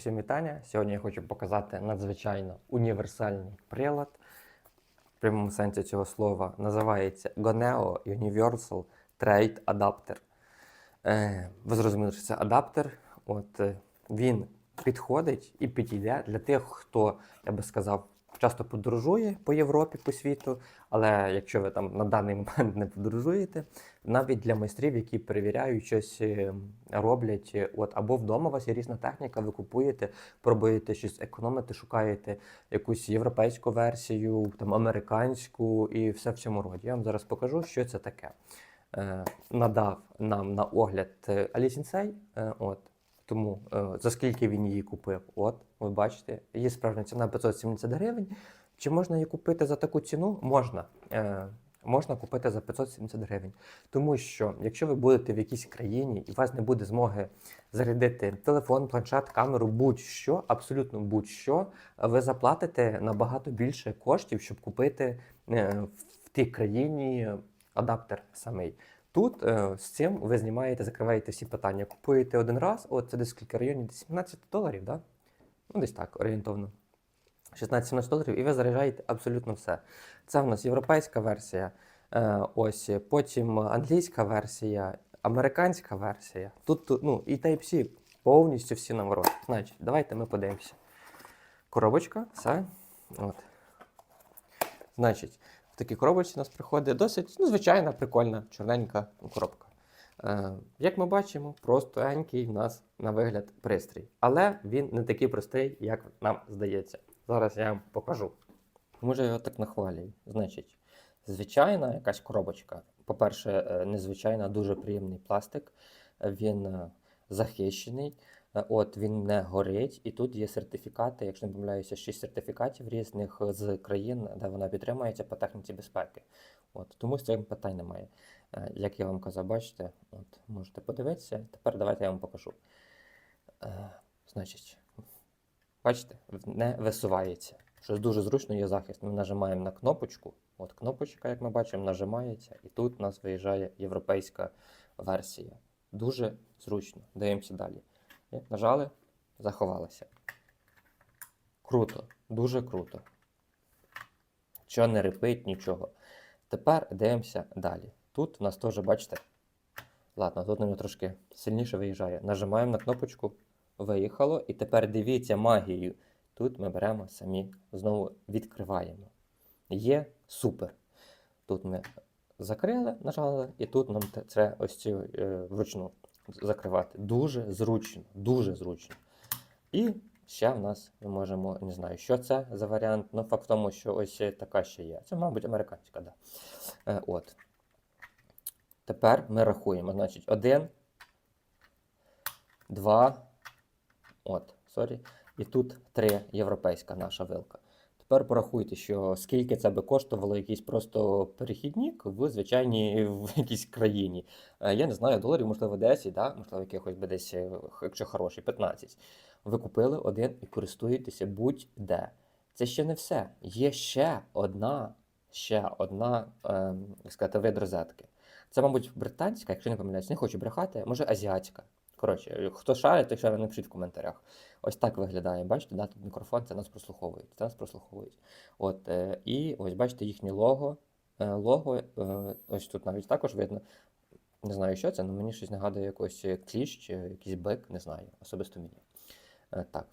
Усім вітання. Сьогодні я хочу показати надзвичайно універсальний прилад. В прямому сенсі цього слова називається Goneo Universal Trade Adapter. Е, ви зрозуміли, що це адаптер. От, е, він підходить і підійде для тих, хто, я би сказав, часто подорожує по Європі, по світу. Але якщо ви там на даний момент не подорожуєте, навіть для майстрів, які перевіряють щось, е, роблять, е, от або вдома у вас є різна техніка, ви купуєте, пробуєте щось економити, шукаєте якусь європейську версію, там американську і все в цьому роді. Я вам зараз покажу, що це таке. Е, надав нам на огляд Алі Сінсей, е, от. Тому е, за скільки він її купив? От, ви бачите, її справжня ціна 570 гривень. Чи можна її купити за таку ціну? Можна. Е, можна купити за 570 гривень. Тому що, якщо ви будете в якійсь країні і у вас не буде змоги зарядити телефон, планшет, камеру, будь-що, абсолютно будь-що, ви заплатите набагато більше коштів, щоб купити е, в тій країні адаптер самий. Тут е, з цим ви знімаєте, закриваєте всі питання. Купуєте один раз, от це десь скільки районів, десь 17 доларів, да? ну десь так, орієнтовно. 16-17 доларів, і ви заряджаєте абсолютно все. Це в нас європейська версія, е, ось потім англійська версія, американська версія. Тут, тут ну, і Type-C повністю всі на ворот. Значить, давайте ми подивимося. Коробочка, все. От. Значить, такій коробочці у нас приходить досить ну, звичайна, прикольна, чорненька коробка. Е, як ми бачимо, простенький в нас на вигляд пристрій. Але він не такий простий, як нам здається. Зараз я вам покажу. Може, я його так нахвалюю. Значить, звичайна якась коробочка. По-перше, е, незвичайна, дуже приємний пластик. Він е, захищений. Е, От він не горить, і тут є сертифікати, якщо не помиляюся, 6 сертифікатів різних з країн, де вона підтримується по техніці безпеки. От тому з цим питань немає. Е, Як я вам казав, бачите, от можете подивитися. Тепер давайте я вам покажу. Е, Значить, бачите, не висувається. Що дуже зручно є захист. Ми нажимаємо на кнопочку. От кнопочка, як ми бачимо, нажимається, і тут у нас виїжджає європейська версія. Дуже зручно. Дивимося далі. Нажали, заховалося. Круто, дуже круто. Що не репить, нічого. Тепер дивимося далі. Тут у нас теж, бачите, ладно, тут воно трошки сильніше виїжджає. Нажимаємо на кнопочку, виїхало, і тепер дивіться магію. Тут ми беремо самі, знову відкриваємо. Є супер. Тут ми закрили, нажали, і тут нам треба ось цю е, вручну закривати. Дуже зручно, дуже зручно. І ще в нас ми можемо, не знаю, що це за варіант, але факт в тому, що ось така ще є. Це, мабуть, американська, да. Е, от. Тепер ми рахуємо. Значить, один, два, от, сорі. І тут три європейська наша вилка. Тепер порахуйте, що скільки це би коштувало якийсь просто перехідник в звичайній в якійсь країні. Е, Я не знаю, доларів, можливо, 10, да? можливо, якихось би десь, е, якщо хороший, 15. Ви купили один і користуєтеся будь-де. Це ще не все. Є ще одна, ще одна, як сказати, вид розетки. Це, мабуть, британська, якщо не помиляюсь, не хочу брехати, може азіатська. Коротше, хто шарить, той шарить, напишіть в коментарях. Ось так виглядає. Бачите, да, тут мікрофон, це нас прослуховують. Це нас прослуховують. От, е, і ось бачите їхнє лого. Е, лого, е, ось тут навіть також видно. Не знаю, що це, але мені щось нагадує якось е, кліщ якийсь бик, не знаю, особисто мені. Е, так.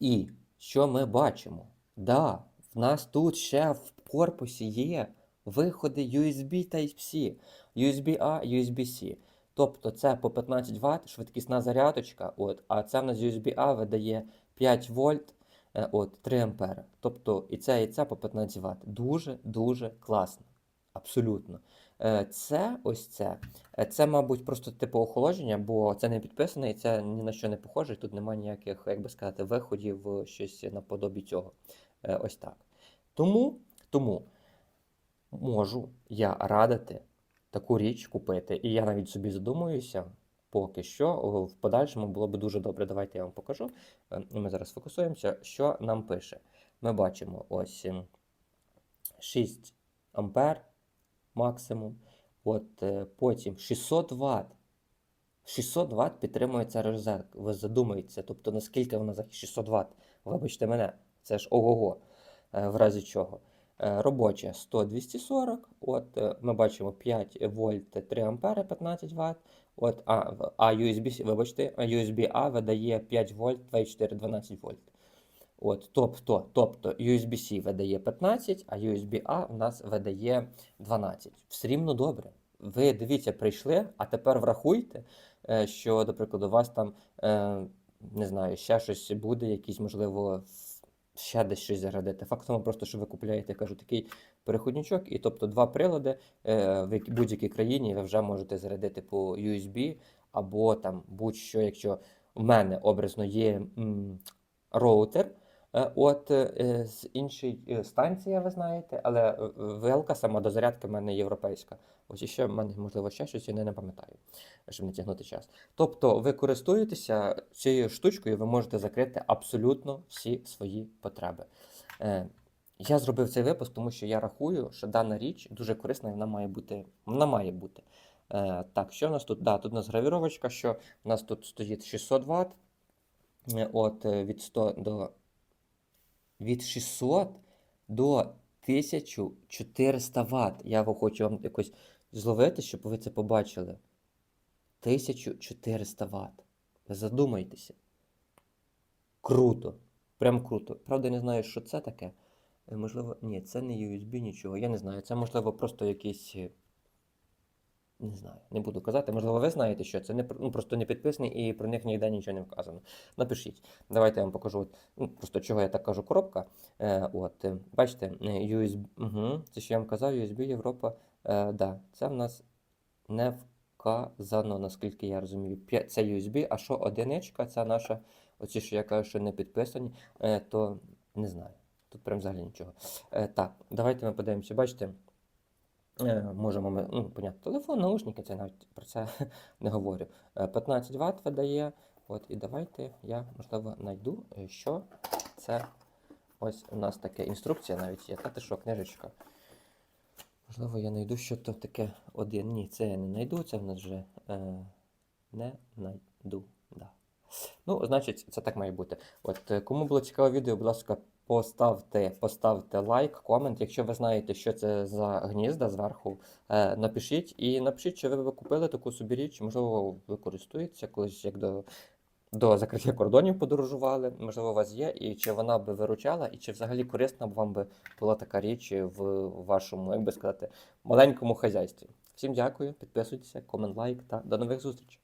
І що ми бачимо? Да, в нас тут ще в корпусі є виходи USB Type-C, USB-A, USB-C. Тобто це по 15 Вт швидкісна зарядочка, от, а це в нас USB-A видає 5 вольт, е, от, 3 ампери. Тобто і це, і це по 15 Вт. Дуже-дуже класно. Абсолютно. Е, Це ось це. Е, Це, мабуть, просто типу охолодження, бо це не підписане і це ні на що не похоже. Тут немає ніяких, як би сказати, виходів, щось наподобі цього. Ось так. Тому, тому можу я радити таку річ купити. І я навіть собі задумуюся, поки що в подальшому було б дуже добре. Давайте я вам покажу. Е, Ми зараз фокусуємося, що нам пише. Ми бачимо ось ем, 6 ампер максимум. От е, потім 600 Вт 600 Вт підтримує ця розетка. Ви задумаєтеся, тобто наскільки вона за 600 Вт? Вибачте мене, це ж ого-го, е, в разі чого. Е, Робоче 100-240, от е, ми бачимо 5 вольт 3 ампери 15 Вт. От, а, а USB, вибачте, USB-A видає 5 вольт 2,4 12 вольт. От, тобто, тобто USB-C видає 15, а USB-A в нас видає 12. Все рівно добре. Ви дивіться, прийшли, а тепер врахуйте, е, що, до прикладу, у вас там, не знаю, ще щось буде, якісь, можливо, ще десь щось зарядити. Факт просто, що ви купуєте, кажу, такий переходничок, і тобто два прилади е, в які- будь-якій країні ви вже можете зарядити по USB, або там будь-що, якщо в мене образно є м, роутер. Е, От е, з іншої е, станції, ви знаєте, але е, е, сама до зарядки в мене європейська. Ось ще в мене, можливо, ще щось, я не, пам'ятаю, щоб не тягнути час. Тобто ви користуєтеся цією штучкою, ви можете закрити абсолютно всі свої потреби. Е, я зробив цей випуск, тому що я рахую, що дана річ дуже корисна і вона має бути. Вона має бути. Е, так, що в нас тут? Да, тут у нас гравіровочка, що у нас тут стоїть 600 Вт. Е, От е, від 100 до від 600 до 1400 Вт. Я хочу вам якось зловити, щоб ви це побачили. 1400 Вт. Задумайтеся. Круто. Прям круто. Правда, не знаю, що це таке. Е, Можливо, ні, це не USB, нічого. Я не знаю. Це, можливо, просто якийсь. Не знаю, не буду казати. Можливо, ви знаєте, що це не ну, просто не підписані і про них ніде нічого не вказано. Напишіть. Давайте я вам покажу. От, ну, просто чого я так кажу, коробка. Е, от, е, бачите, е, USB. Угу, це що я вам казав, USB Європа. Е, да, це в нас не вказано, наскільки я розумію. Це USB, а що одиничка, це наша, оці, що я кажу, що не підписані, е, то не знаю. Тут прям взагалі нічого. Е, так, давайте ми подивимося. Бачите, можемо ми, ну, понятно, телефон, наушники, це навіть про це не говорю. Е, 15 Вт видає. От, і давайте я, можливо, знайду, е, що це. Ось у нас таке інструкція навіть є. Та ти що, книжечка. Можливо, я знайду, що то таке один. Ні, це я не знайду, це в нас вже е, не знайду. Да. Ну, значить, це так має бути. От е, кому було цікаве відео, будь ласка, поставте, поставте лайк, комент. Якщо ви знаєте, що це за гнізда зверху, е, напишіть і напишіть, чи ви купили таку собі річ, можливо, ви користуєтеся колись як до. До закриття кордонів подорожували, можливо, у вас є, і чи вона би виручала, і чи взагалі корисна б вам би була така річ в вашому, як би сказати, маленькому хазяйстві. Всім дякую, підписуйтеся, комент, лайк та до нових зустрічей.